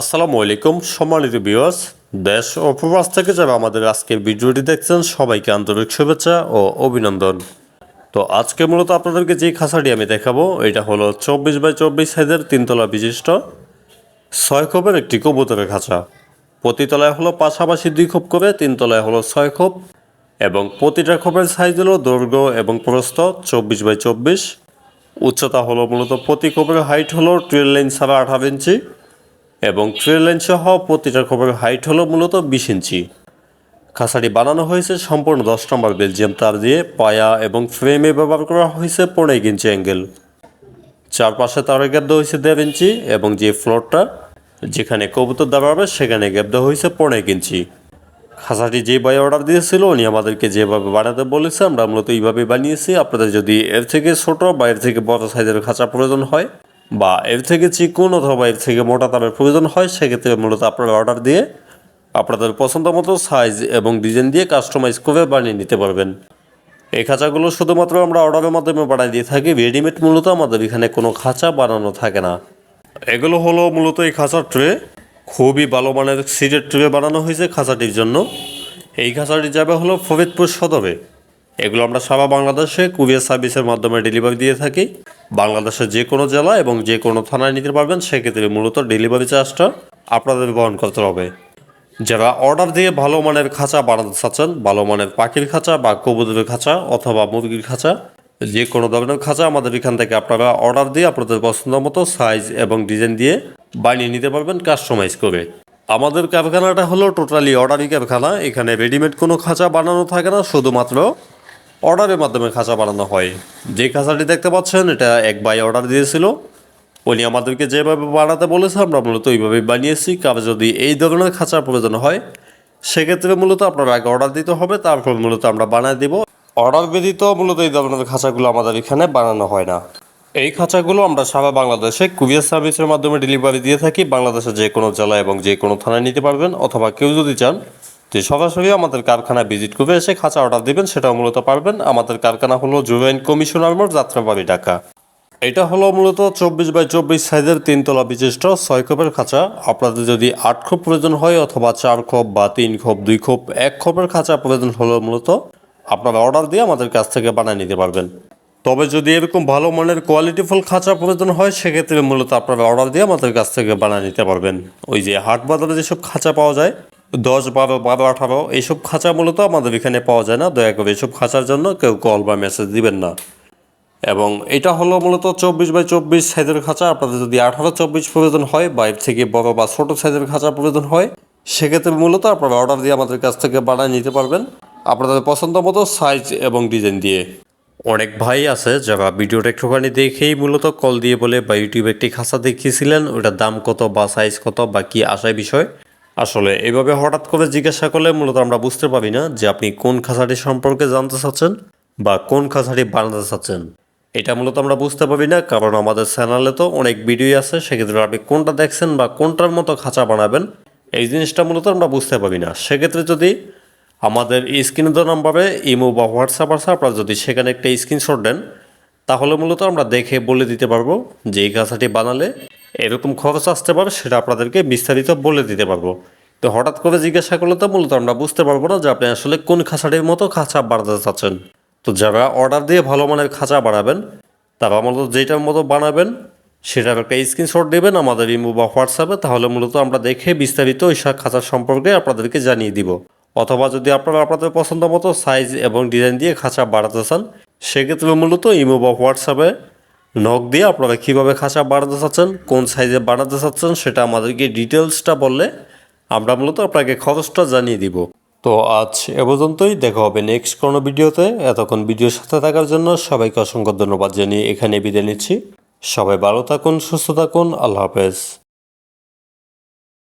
আসসালামু আলাইকুম, সম্মানিত বিওয়াস দেশ ও প্রবাস থেকে যারা আমাদের আজকের ভিডিওটি দেখছেন, সবাইকে আন্তরিক শুভেচ্ছা ও অভিনন্দন। তো আজকে মূলত আপনাদেরকে যে খাঁচাটি আমি দেখাবো, এটা হলো চব্বিশ বাই চব্বিশ সাইজের তিনতলা বিশিষ্ট ছয় খোপের একটি কবুতরের খাঁচা। প্রতি তলায় হলো পাশাপাশি দুই খোপ করে, তিনতলায় হলো ছয় খোপ এবং প্রতিটা খোপের সাইজ হলো দৈর্ঘ্য এবং প্রস্থ চব্বিশ বাই চব্বিশ। উচ্চতা হলো মূলত প্রতি খোপের হাইট হলো টুয়েলভ লাইন ছাড়া আঠারো ইঞ্চি। এবং ট্রেন সহ প্রতিটা খবরের হাইট হলো মূলত বিশ ইঞ্চি। খাঁচাটি বানানো হয়েছে সম্পূর্ণ দশ নম্বর বেলজিয়াম তার দিয়ে পায়া এবং ফ্রেমে ব্যবহার করা হয়েছে পনেরো ইঞ্চি অ্যাঙ্গেল চারপাশে তারের গ্যাপ দেওয়া হয়েছে দেড় ইঞ্চি এবং যে ফ্লোরটা যেখানে কবুতর দাঁড়াবে সেখানে গ্যাপ দেওয়া হয়েছে পনেরো ইঞ্চি। খাঁচাটি যে বাই অর্ডার দিয়েছিল, উনি আমাদেরকে যেভাবে বানাতে বলেছে, আমরা মূলত এইভাবে বানিয়েছি। আপনাদের যদি এর থেকে ছোট বা এর থেকে বড় সাইজের খাঁচা প্রয়োজন হয় বা এর থেকে চিকুন অথবা এর থেকে মোটা তারের প্রয়োজন হয়, সেক্ষেত্রে মূলত আপনারা অর্ডার দিয়ে আপনাদের পছন্দ মতো সাইজ এবং ডিজাইন দিয়ে কাস্টমাইজ করে বানিয়ে নিতে পারবেন। এই খাঁচাগুলো শুধুমাত্র আমরা অর্ডারের মাধ্যমে বানিয়ে দিয়ে থাকি রেডিমেড মূলত আমাদের এখানে কোনো খাঁচা বানানো থাকে না। এগুলো হলো মূলত এই খাঁচার ট্রে খুবই ভালো মানের সিটের ট্রে বানানো হয়েছে খাঁচাটির জন্য। এই খাঁচাটি যাবে হলো ফরিদপুর সদরে। এগুলো আমরা সারা বাংলাদেশে কুরিয়ার সার্ভিসের মাধ্যমে ডেলিভারি দিয়ে থাকি। বাংলাদেশের যে কোনো জেলা এবং যে কোনো থানায় নিতে পারবেন, সেক্ষেত্রে মূলত ডেলিভারি চার্জটা আপনাদের বহন করতে হবে। যারা অর্ডার দিয়ে ভালো মানের খাঁচা বানাতে চাচ্ছেন, ভালো মানের পাখির খাঁচা বা কবুতরের খাঁচা অথবা মুরগির খাঁচা, যে কোনো ধরনের খাঁচা আমাদের এখান থেকে আপনারা অর্ডার দিয়ে আপনাদের পছন্দ মতো সাইজ এবং ডিজাইন দিয়ে বানিয়ে নিতে পারবেন কাস্টমাইজ করে। আমাদের কারখানাটা হলো টোটালি অর্ডারি কারখানা। এখানে রেডিমেড কোনো খাঁচা বানানো থাকে না, শুধুমাত্র অর্ডারের মাধ্যমে খাঁচা বানানো হয়। যে খাঁচাটি দেখতে পাচ্ছেন, এটা এক বাই অর্ডার দিয়েছিল। উনি আমাদেরকে যেভাবে বানাতে বলেছে, আমরা মূলত ওইভাবেই বানিয়েছি। কারও যদি এই ধরনের খাঁচার প্রয়োজন হয়, সেক্ষেত্রে মূলত আপনার আগে অর্ডার দিতে হবে, তারপর মূলত আমরা বানিয়ে দিব। অর্ডার ব্যতীত মূলত এই ধরনের খাঁচাগুলো আমাদের এখানে বানানো হয় না। এই খাঁচাগুলো আমরা সারা বাংলাদেশে কুরিয়ার সার্ভিসের মাধ্যমে ডেলিভারি দিয়ে থাকি। বাংলাদেশের যে কোনো জেলা এবং যে কোনো থানায় নিতে পারবেন, অথবা কেউ যদি চান যে সরাসরি আমাদের কারখানায় ভিজিট করে এসে খাঁচা অর্ডার দিবেন, সেটাও মূলত পারবেন। আমাদের কারখানা হলো জুয়েন্ট কমিশনার মোড়, যাত্রাবাড়ি, ঢাকা। এটা হলো মূলত চব্বিশ বাই চব্বিশ সাইজের তিনতলা বিশিষ্ট ছয় খোপের খাঁচা। আপনাদের যদি আট খোপ প্রয়োজন হয়, অথবা চার খোপ বা তিন খোপ, দুই খোপ, এক খোপের খাঁচা প্রয়োজন হলো মূলত, আপনারা অর্ডার দিয়ে আমাদের কাছ থেকে বানিয়ে নিতে পারবেন। তবে যদি এরকম ভালো মানের কোয়ালিটিফুল খাঁচা প্রয়োজন হয়, সেক্ষেত্রে মূলত আপনারা অর্ডার দিয়ে আমাদের কাছ থেকে বানিয়ে নিতে পারবেন। ওই যে হাট বাজারে যেসব খাঁচা পাওয়া যায় দশ, বারো বারো, আঠারো, এইসব খাঁচা মূলত আমাদের এখানে পাওয়া যায় না। দয়া করে এইসব খাঁচার জন্য কেউ কল বা মেসেজ দিবেন না। এবং এটা হলো মূলত চব্বিশ বাই চব্বিশ সাইজের খাঁচা। আপনাদের যদি আঠারো, চব্বিশ প্রয়োজন হয় বা এর থেকে বড় বা ছোটো সাইজের খাঁচা প্রয়োজন হয়, সেক্ষেত্রে মূলত আপনারা অর্ডার দিয়ে আমাদের কাছ থেকে বানিয়ে নিতে পারবেন আপনাদের পছন্দ মতো সাইজ এবং ডিজাইন দিয়ে। অনেক ভাই আছে যারা ভিডিওটা একটুখানি দেখেই মূলত কল দিয়ে বলে বা ইউটিউবে একটি খাঁচা দেখিয়েছিলেন। ওটার দাম কত বা সাইজ কত বা কী আশায় বিষয়? আসলে এভাবে হঠাৎ করে জিজ্ঞাসা করলে মূলত আমরা বুঝতে পারি না যে আপনি কোন খাঁচাটি সম্পর্কে জানতে চাচ্ছেন বা কোন খাঁচাটি বানাতে চাচ্ছেন। এটা মূলত আমরা বুঝতে পারি না, কারণ আমাদের চ্যানেলে তো অনেক ভিডিও আছে, সেক্ষেত্রে আপনি কোনটা দেখছেন বা কোনটার মতো খাঁচা বানাবেন, এই জিনিসটা মূলত আমরা বুঝতে পারি না। সেক্ষেত্রে যদি আমাদের স্ক্রিনে দেওয়া নাম্বারে ইমো বা হোয়াটসঅ্যাপ আছে, আপনারা যদি সেখানে একটা স্ক্রিনশট দেন, তাহলে মূলত আমরা দেখে বলে দিতে পারব যে এই খাঁচাটি বানালে এরকম খরচ আসতে পারে সেটা আপনাদেরকে বিস্তারিত বলে দিতে পারব। তো হঠাৎ করে জিজ্ঞাসা করলে তো মূলত আমরা বুঝতে পারব না যে আপনি আসলে কোন খাঁচাটির মতো খাঁচা বাড়াতে চাচ্ছেন। তো যারা অর্ডার দিয়ে ভালো মানের খাঁচা বানাবেন, তারা মূলত যেটার মতো বানাবেন, সেটার একটা স্ক্রিনশট দেবেন আমাদের ইমো বা হোয়াটসঅ্যাপে তাহলে মূলত আমরা দেখে বিস্তারিত ওই খাঁচার সম্পর্কে আপনাদেরকে জানিয়ে দিব। অথবা যদি আপনারা আপনাদের পছন্দ মতো সাইজ এবং ডিজাইন দিয়ে খাঁচা বাড়াতে চান, সেক্ষেত্রে মূলত ইমো বা হোয়াটসঅ্যাপে নখ দিয়ে আপনারা কীভাবে খাঁচা বাড়াতে চাচ্ছেন, কোন সাইজে বাড়াতে চাচ্ছেন, সেটা আমাদেরকে ডিটেলসটা বললে আমরা মূলত আপনাকে খরচটা জানিয়ে দিব। তো আজ এ পর্যন্তই, দেখা হবে নেক্সট কোনো ভিডিওতে। এতক্ষণ ভিডিওর সাথে থাকার জন্য সবাইকে অসংখ্য ধন্যবাদ জানিয়ে এখানে বিদায় নিচ্ছি। সবাই ভালো থাকুন, সুস্থ থাকুন, আল্লাহ হাফেজ।